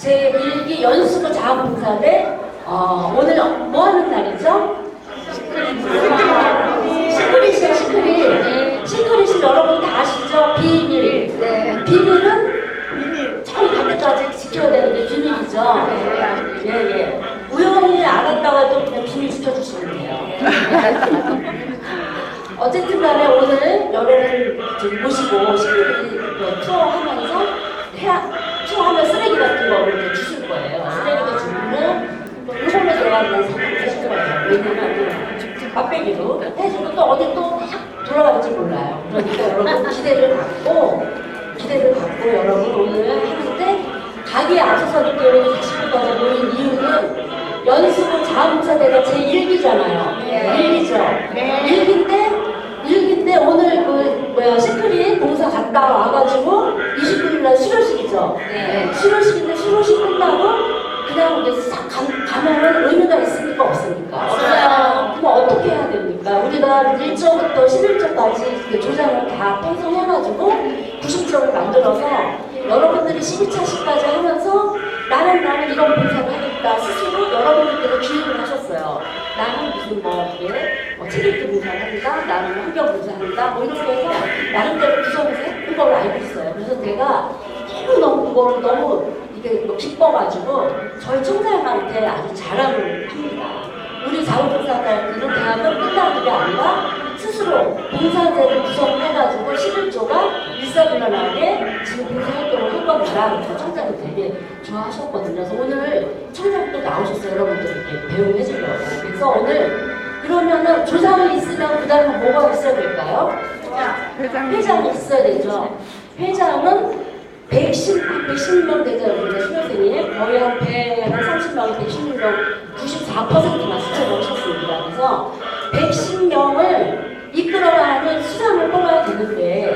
제1기 연수부 자원봉사대 어, 오늘 뭐 하는 날이죠? 시크릿이요 시크릿 시크릿이 여러분 다 아시죠? 비밀 네. 비밀은 처음 갈 때까지 지켜야 되는 게 비밀이죠 예예 우연히 알았다가도 그냥 비밀 지켜주시면 돼요 어쨌든 간에 오늘 여러분 좀 모시고 시크릿 그 투어 하면서 해야, 투어하면 쓰레기 같은 거 이렇게 주실 거예요. 쓰레기도 주고 또 일본에 들어가는 상품 주실 거예요. 왜냐면 맛배기로 해주고 또 어디 또딱 돌아갈지 몰라요. 그러니까 여러분 기대를 갖고 기대를 갖고 여러분 오늘 앞서서 이렇게 여러분 40분까지 모인 이유는 연수부 자원봉사대가 제 1기잖아요. 네. 1기죠. 네. 1기인데 일기인데 오늘 그 뭐야 시크릿 봉사 갔다 와가지고 29일 날 실효식이죠. 네. 실효식인데 실효식 끝나고 그냥 이제 싹 가, 가면은 의미가 있습니까 없습니까? 없어요. 그럼 어떻게 해야 됩니까? 우리가 1조부터 11조까지 조장을 다 편성해가지고 90조를 만들어서 여러분들이 12차시까지 하면서 나는 나는 이런 봉사를 하겠다 스스로 여러분들께서 기획을 하셨어요. 나는 무슨 뭐 이게 뭐 봉사를 한다, 나는 환경 봉사한다, 뭐 이렇게 해서 나름대로 구성해서 했던 걸로 알고 있어요. 그래서 내가 너무 너무 그거를 너무 이게 뭐 기뻐가지고 저희 총장한테 아주 자랑을 합니다. 우리 자원봉사자들은 대학은 끝나는 게 아니라 스스로 봉사제를 구성해가지고 11조가 일사불란하게 지금 봉사활동을 할 겁니다. 그래서 청장이 되게 좋아하셨거든요. 그래서 오늘 청장 또 나오셨어요. 여러분들 이렇게 배웅해 주려고. 그래서 오늘 그러면은 조장이 있으면 그 다음에 뭐가 있어야 될까요? 회장이 있어야 되죠. 회장은 110, 110명 되죠, 여러분들 수료생이. 거의 한 100, 한 30명, 116명, 94%만 수첩을 하셨습니다. 그래서 110명을 이끌어가는 수장을 뽑아야 되는데,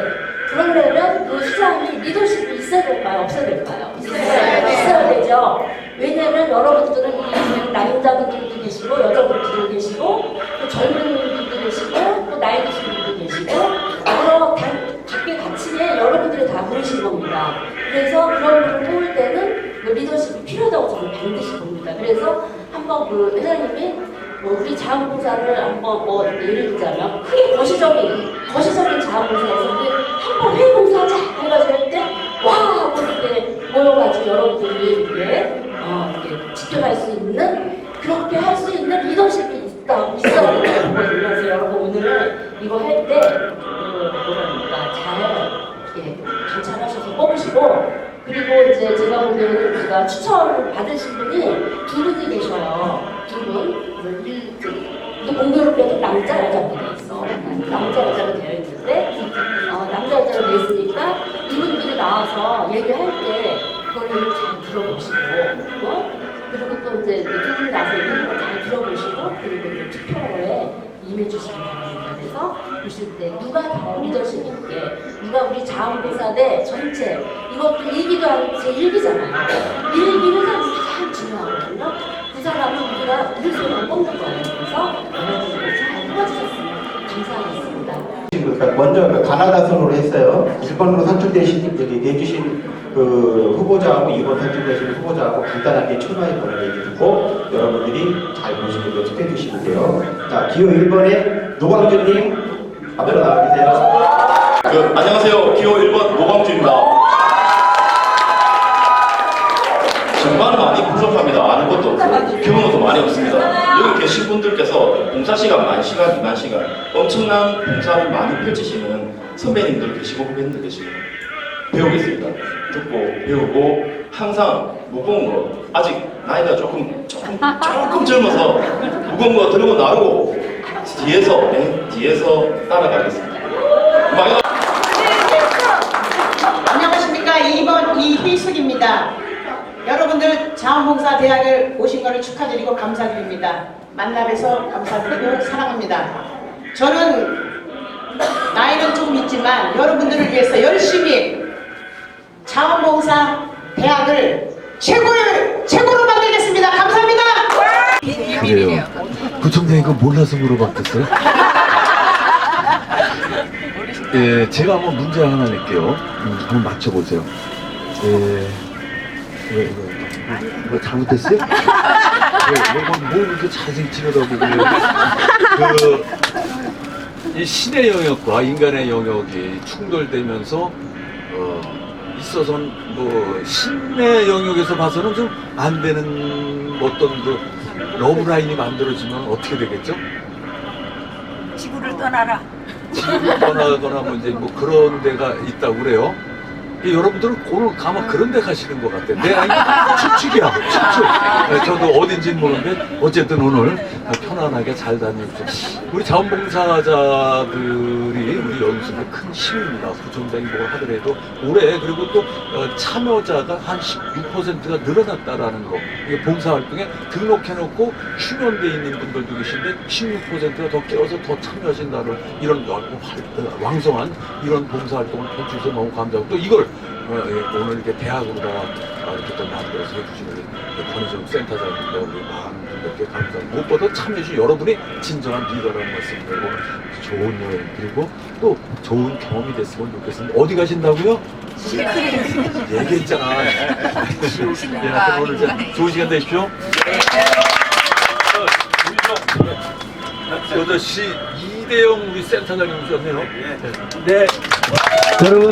그러려면 그 수장이 리더십이 있어야 될까요? 없어야 될까요? 있어야 있어야 되죠. 왜냐면 여러분들은 이 남자분들도 계시고, 여자분들도 계시고, 또 젊은 분들도 계시고, 또 나이 드신 분들도 계시고, 여러 단, 각계 가치에 여러분들이 다 모이신 겁니다. 그래서 그런 분을 뽑을 때는 그 리더십이 필요하다고 저는 반드시 봅니다. 그래서 한번 그 회장님이 뭐 우리 자원봉사를 한번 뭐 예를 들자면 크게 거시적인 거시적인 자원봉사에서 한번 회의봉사하자 해가지고 할때와 하고 이렇게 모여가지고 여러분들이 이렇게 어 이렇게 지켜갈 수 있는 그렇게 할 수 있는 리더십이 있다 있어야 된다고. 그래서 여러분 오늘 이거 할 때 그 뭐랄까 잘 이렇게 관찰하셔서 뽑으시고 그리고 이제 제가 보기에는 우리가 추천을 받으신 분이 두 분이 계셔요. 두 분. 공교롭게도 남자 여자로 되어 있어. 남자 여자로 되어 있는데 어, 남자 여자로 되어 있으니까 이분들이 나와서 얘기할 때 그걸 잘 들어보시고 어? 그리고 또 이제 두 분이 나와서 얘기하는 걸잘 들어보시고 그리고 투표에 임해주시기 바랍니다. 그래서 보실 때 누가 더 리더십 있게 누가 우리 자원봉사 대 전체 이것도 일기도 아니고 제 일기잖아요. 일기는 가장 중요하거든요. 그 사람은 우리가 우리 손으로 뽑는 거예요. 그러니까 먼저 그 가나다 선으로 했어요. 1번으로 선출되신 여기 내주신 그 후보자하고 2번 선출되신 후보자하고 간단하게 출마해 보는 얘기 듣고 여러분들이 잘 보시고 연습해 주시면 돼요. 자, 기호 1번에 노광준님 앞으로 나와 계세요. 그, 안녕하세요. 기호 1번 노광주입니다. 정말 많이 부족합니다. 아는 것도 없고 경험도 많이 없습니다. 여기 계신 분들께서 봉사 시간 만 시간, 이만 시간 엄청난 봉사를 많이 펼치시는 선배님들 계시고 후배님들 계시고 배우겠습니다. 듣고 배우고 항상 무거운 거 아직 나이가 조금 조금 조금 젊어서 무거운 거 들고 나르고 뒤에서 네, 뒤에서 따라가겠습니다. 많이 안녕하십니까. 2번 이희숙입니다. 여러분들 자원봉사대학을 오신 것을 축하드리고 감사드립니다. 만나 뵈서 감사드리고 사랑합니다. 저는 나이는 조금 있지만 여러분들을 위해서 열심히 자원봉사 대학을 최고의 최고로 만들겠습니다. 감사합니다. 그래요. 부총장이 그거 몰라서 물어봤겠어요? 예, 제가 한번 문제 하나 낼게요. 음, 한번 맞춰보세요. 예, 이거, 이거. 뭐 잘못했어요? 왜, 뭐, 뭐 이렇게 자세히 치려다보고 그, 이 신의 영역과 인간의 영역이 충돌되면서 어, 있어서는 뭐 신의 영역에서 봐서는 좀 안 되는 어떤 그 러브라인이 만들어지면 어떻게 되겠죠? 지구를 떠나라. 지금 떠나거나 뭐 이제 뭐 그런 데가 있다고 그래요. 이 여러분들은 오늘 가면 그런 데 가시는 것 같아. 내 아이 축축이야, 축축. 네, 저도 어딘지는 모르는데 어쨌든 오늘 편안하게 잘 다녀오죠. 우리 자원봉사자들이 우리 연수의 큰 힘입니다. 구청장이 뭘 하더라도 올해 그리고 또 어, 참여자가 한 16%가 늘어났다라는 거. 이게 봉사활동에 등록해놓고 휴면돼 있는 분들도 계신데 16%가 더 깨어서 더 참여하신다는 이런 어, 왕성한 이런 봉사활동을 펼쳐주셔서 너무 감사하고 또 이걸 어, 예, 오늘 이렇게 대학으로다 아, 이렇게 또 만들어서 해주시는 우리 권희정 센터장님과 우리 많은 분들께 감사하고 무엇보다 참여해주신 여러분이 진정한 리더라는 말씀 드리고 좋은 여행 그리고 또 좋은 경험이 됐으면 좋겠습니다. 어디 가신다고요? 얘기했잖아. 예, 하여튼 오늘 자, 좋은 시간 되십시오. 여자 씨 이대영 우리 센터장님 오셨네요. 네. 여러분,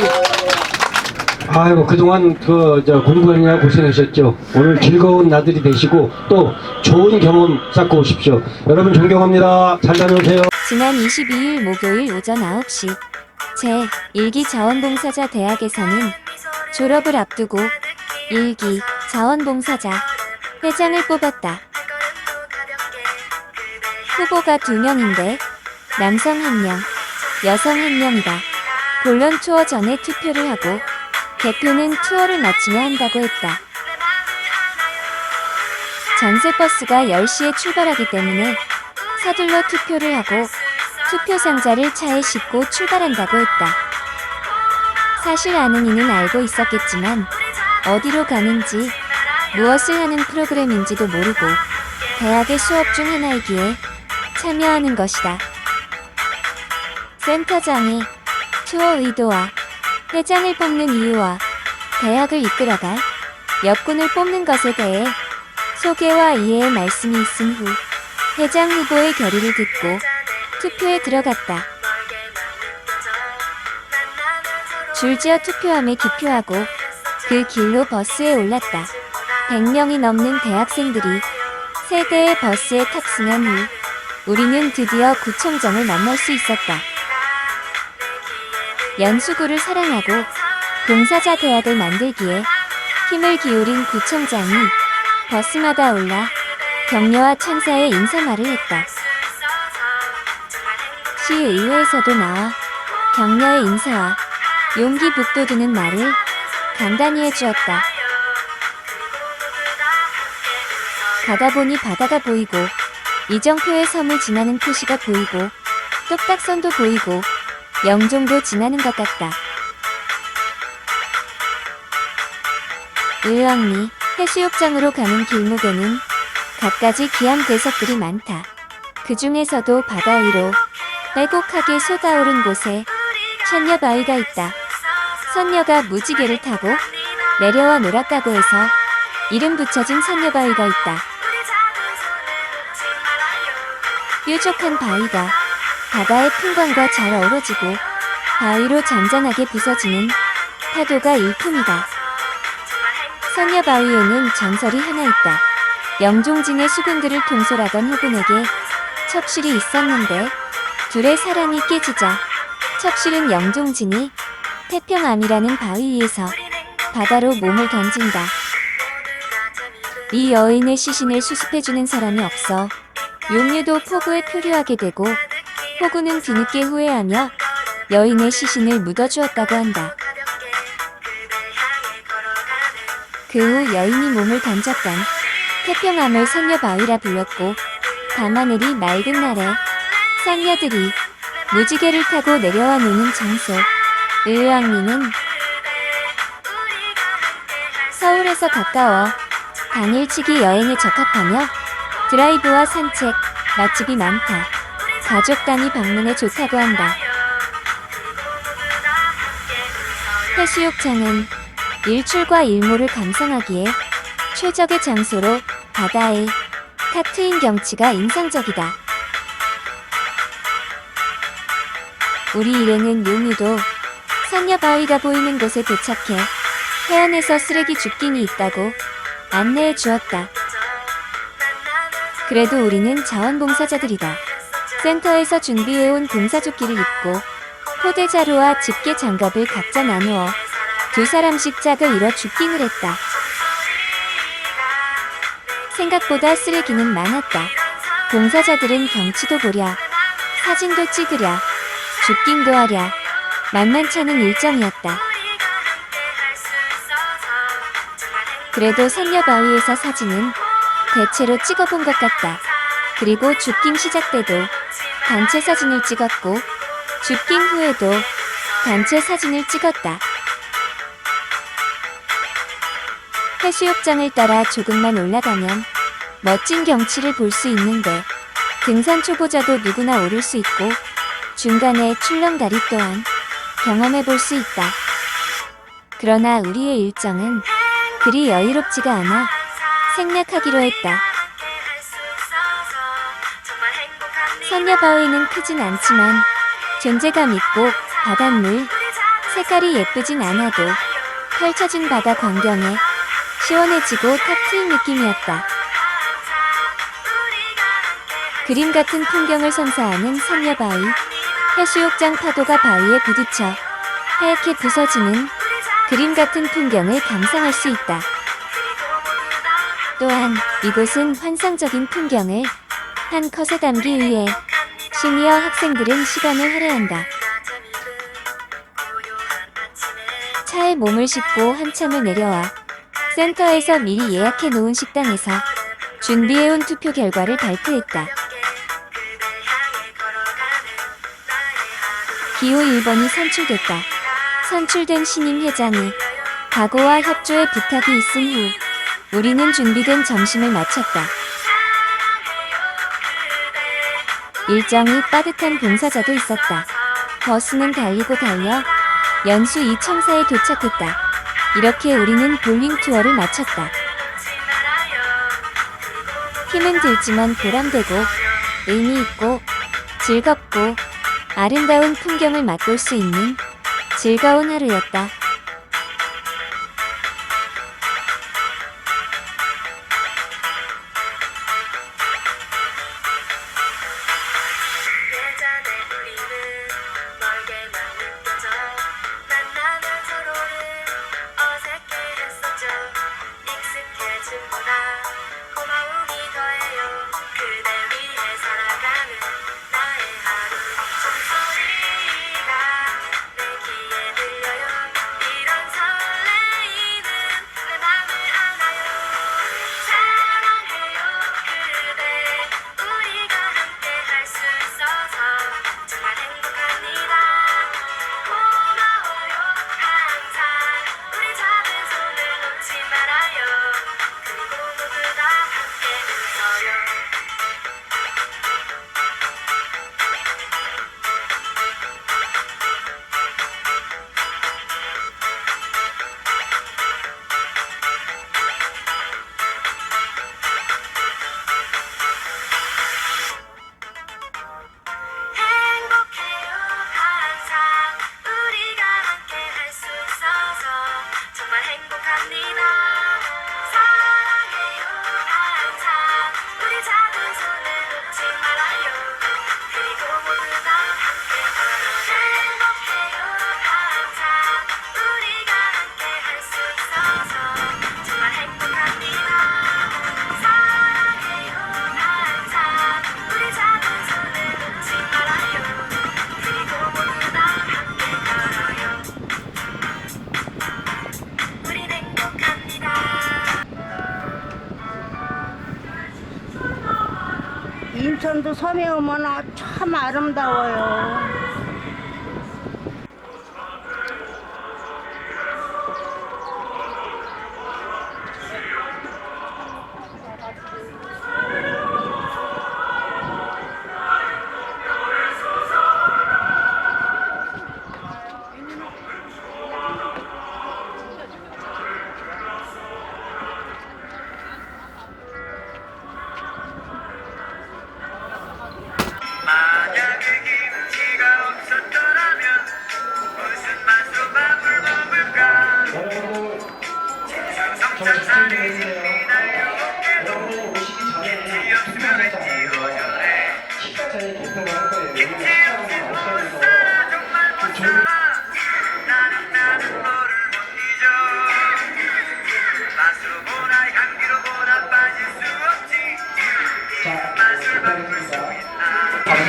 아이고, 그동안 그, 저, 공부하느라 고생하셨죠. 오늘 즐거운 나들이 되시고, 또 좋은 경험 쌓고 오십시오. 여러분 존경합니다. 잘 다녀오세요. 지난 22일 목요일 오전 9시 제 1기 자원봉사자 대학에서는 졸업을 앞두고 1기 자원봉사자 회장을 뽑았다. 후보가 2명인데 남성 1명, 여성 1명이다. 본론 투어 전에 투표를 하고 대표는 투어를 마치며 한다고 했다. 전세버스가 10시에 출발하기 때문에 서둘러 투표를 하고 투표 상자를 차에 싣고 출발한다고 했다. 사실 아는 이는 알고 있었겠지만 어디로 가는지 무엇을 하는 프로그램인지도 모르고 대학의 수업 중 하나이기에 참여하는 것이다. 센터장이 투어 의도와 회장을 뽑는 이유와 대학을 이끌어갈 역군을 뽑는 것에 대해 소개와 이해의 말씀이 있은 후 회장 후보의 결의를 듣고 투표에 들어갔다. 줄지어 투표함에 기표하고 그 길로 버스에 올랐다. 100명이 넘는 대학생들이 세 대의 버스에 탑승한 후 우리는 드디어 구청장을 만날 수 있었다. 연수구를 사랑하고 봉사자 대학을 만들기에 힘을 기울인 구청장이 버스마다 올라 격려와 찬사의 인사말을 했다. 시의회에서도 나와 격려의 인사와 용기 북돋우는 말을 간단히 해주었다. 가다 보니 바다가 보이고 이정표의 섬을 지나는 표시가 보이고 똑딱선도 보이고 영종도 지나는 것 같다. 의왕리 해수욕장으로 가는 길목에는 갖가지 귀한 괴석들이 많다. 그 중에서도 바다 위로 빼곡하게 쏟아오른 곳에 선녀바위가 있다. 선녀가 무지개를 타고 내려와 놀았다고 해서 이름 붙여진 선녀 바위가 있다. 뾰족한 바위가 바다의 풍광과 잘 어우러지고 바위로 잔잔하게 부서지는 파도가 일품이다. 선녀바위에는 전설이 하나 있다. 영종진의 수군들을 통솔하던 호군에게 첩실이 있었는데 둘의 사랑이 깨지자 첩실은 영종진이 태평암이라는 바위 위에서 바다로 몸을 던진다. 이 여인의 시신을 수습해주는 사람이 없어 용유도 포구에 표류하게 되고 포구는 뒤늦게 후회하며 여인의 시신을 묻어주었다고 한다. 그 후 여인이 몸을 던졌던 태평암을 선녀바위라 불렀고 밤하늘이 맑은 날에 선녀들이 무지개를 타고 내려와 노는 장소 의왕리는 서울에서 가까워 당일치기 여행에 적합하며 드라이브와 산책, 맛집이 많다. 가족 단위 방문에 좋다고 한다. 해수욕장은 일출과 일몰을 감상하기에 최적의 장소로 바다에 탁 트인 경치가 인상적이다. 우리 일행은 용유도 선녀 바위가 보이는 곳에 도착해 해안에서 쓰레기 줍깅이 있다고 안내해 주었다. 그래도 우리는 자원봉사자들이다. 센터에서 준비해온 봉사조끼를 입고 포대자루와 집게 장갑을 각자 나누어 두 사람씩 짝을 이뤄 줍깅을 했다. 생각보다 쓰레기는 많았다. 봉사자들은 경치도 보랴, 사진도 찍으랴, 줍깅도 하랴, 만만찮은 일정이었다. 그래도 선녀바위에서 사진은 대체로 찍어본 것 같다. 그리고 줍깅 시작 때도 단체 사진을 찍었고, 줍깅 후에도 단체 사진을 찍었다. 해수욕장을 따라 조금만 올라가면 멋진 경치를 볼 수 있는데 등산 초보자도 누구나 오를 수 있고 중간에 출렁다리 또한 경험해 볼 수 있다. 그러나 우리의 일정은 그리 여유롭지가 않아 생략하기로 했다. 선녀 바위는 크진 않지만 존재감 있고 바닷물 색깔이 예쁘진 않아도 펼쳐진 바다 광경에 시원해지고 탁 트인 느낌이었다. 그림 같은 풍경을 선사하는 선녀 바위, 해수욕장 파도가 바위에 부딪혀 하얗게 부서지는 그림 같은 풍경을 감상할 수 있다. 또한 이곳은 환상적인 풍경을 한 컷에 담기 위해 시니어 학생들은 시간을 할애한다. 차에 몸을 싣고 한참을 내려와 센터에서 미리 예약해 놓은 식당에서 준비해온 투표 결과를 발표했다. 기호 1번이 선출됐다. 선출된 신임 회장이 각오와 협조의 부탁이 있은 후 우리는 준비된 점심을 마쳤다. 일정이 빠듯한 봉사자도 있었다. 버스는 달리고 달려 연수 이청사에 도착했다. 이렇게 우리는 볼링 투어를 마쳤다. 힘은 들지만 보람되고 의미 있고 즐겁고 아름다운 풍경을 맛볼 수 있는 즐거운 하루였다. 인천도 섬에 오면 아, 참 아름다워요.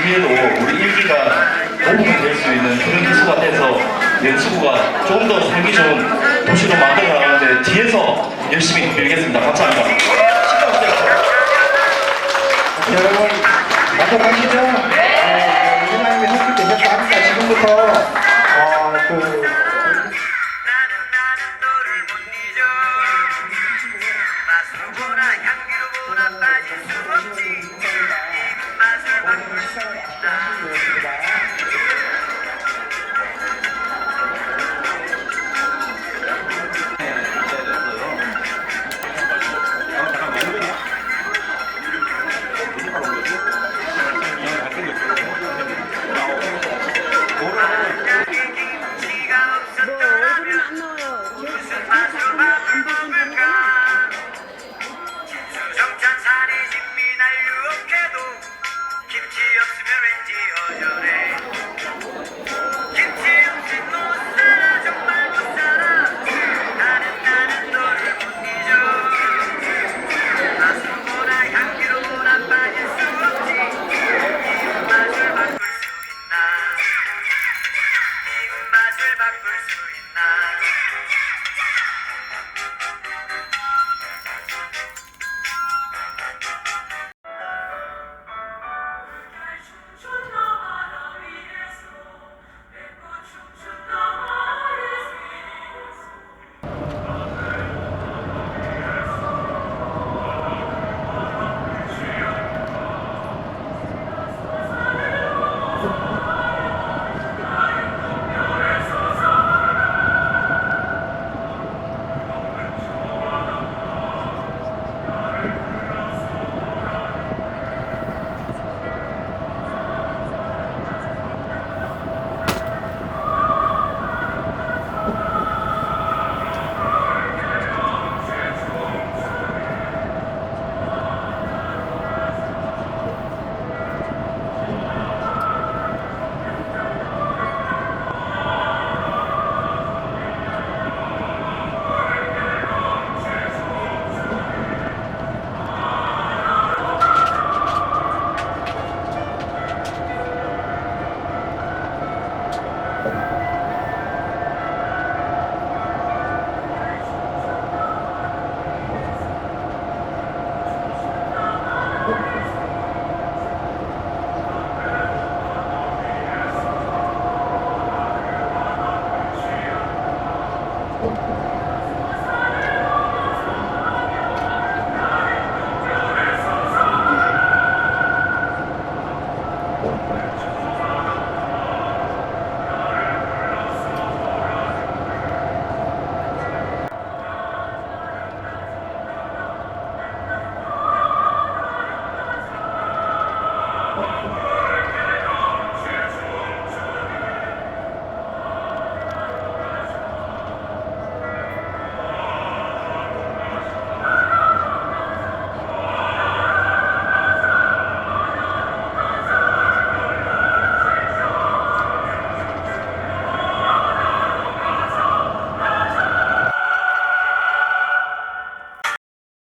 기에도 우리 일기가 도움이 될수 있는 그런 기수가 돼서 연수구가 조금 더 살기 좋은 도시로 만들어 나가는데 뒤에서 열심히 밀겠습니다. 감사합니다. 여러분 만족하시죠? 네. 회장님이 선출되셨다니까 지금부터 어, 그